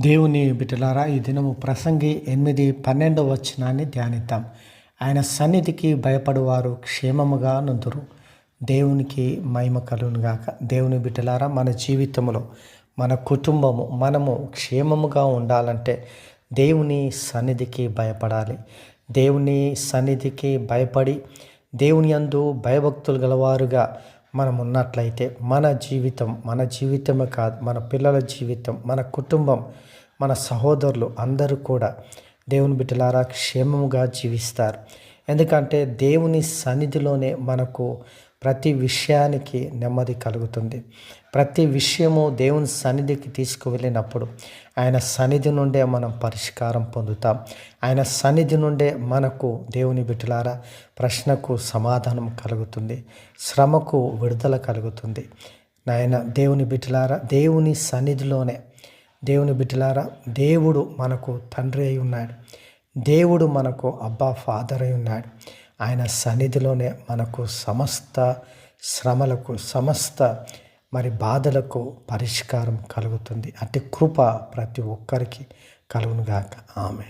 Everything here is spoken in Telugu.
దేవుని బిడ్డలారా ఈ దినము ప్రసంగి ఎనిమిది పన్నెండు వచనాన్ని ధ్యానిద్దాం. ఆయన సన్నిధికి భయపడువారు క్షేమముగా నుందురు. దేవునికి మహిమ కలుగునుగాక దేవుని బిడ్డలారా మన జీవితంలో మన కుటుంబము మనము క్షేమముగా ఉండాలంటే దేవుని సన్నిధికి భయపడాలి. దేవుని సన్నిధికి భయపడి దేవుని యందు భయభక్తులు గలవారుగా మనం ఉన్నట్లయితే మన జీవితం మన జీవితమే కాదు మన పిల్లల జీవితం మన కుటుంబం మన సహోదరులు అందరూ కూడా దేవుని బిడ్డలారా క్షేమముగా జీవిస్తారు. ఎందుకంటే దేవుని సన్నిధిలోనే మనకు ప్రతి విషయానికి నెమ్మది కలుగుతుంది. ప్రతి విషయము దేవుని సన్నిధికి తీసుకువెళ్ళినప్పుడు ఆయన సన్నిధి నుండే మనం పరిష్కారం పొందుతాం. ఆయన సన్నిధి నుండే మనకు దేవుని బిడ్డలారా ప్రశ్నకు సమాధానం కలుగుతుంది. శ్రమకు విడుదల కలుగుతుంది. నాయన దేవుని బిడ్డలారా దేవుని సన్నిధిలోనే దేవుని బిడ్డలారా దేవుడు మనకు తండ్రి అయి ఉన్నాడు. దేవుడు మనకు అబ్బా ఫాదర్ అయి ఉన్నాడు. ఆయన సన్నిధిలోనే మనకు సమస్త శ్రమలకు సమస్త మరి బాధలకు పరిష్కారం కలుగుతుంది. అట్టి కృప ప్రతి ఒక్కరికి కలుగునుగాక. ఆమె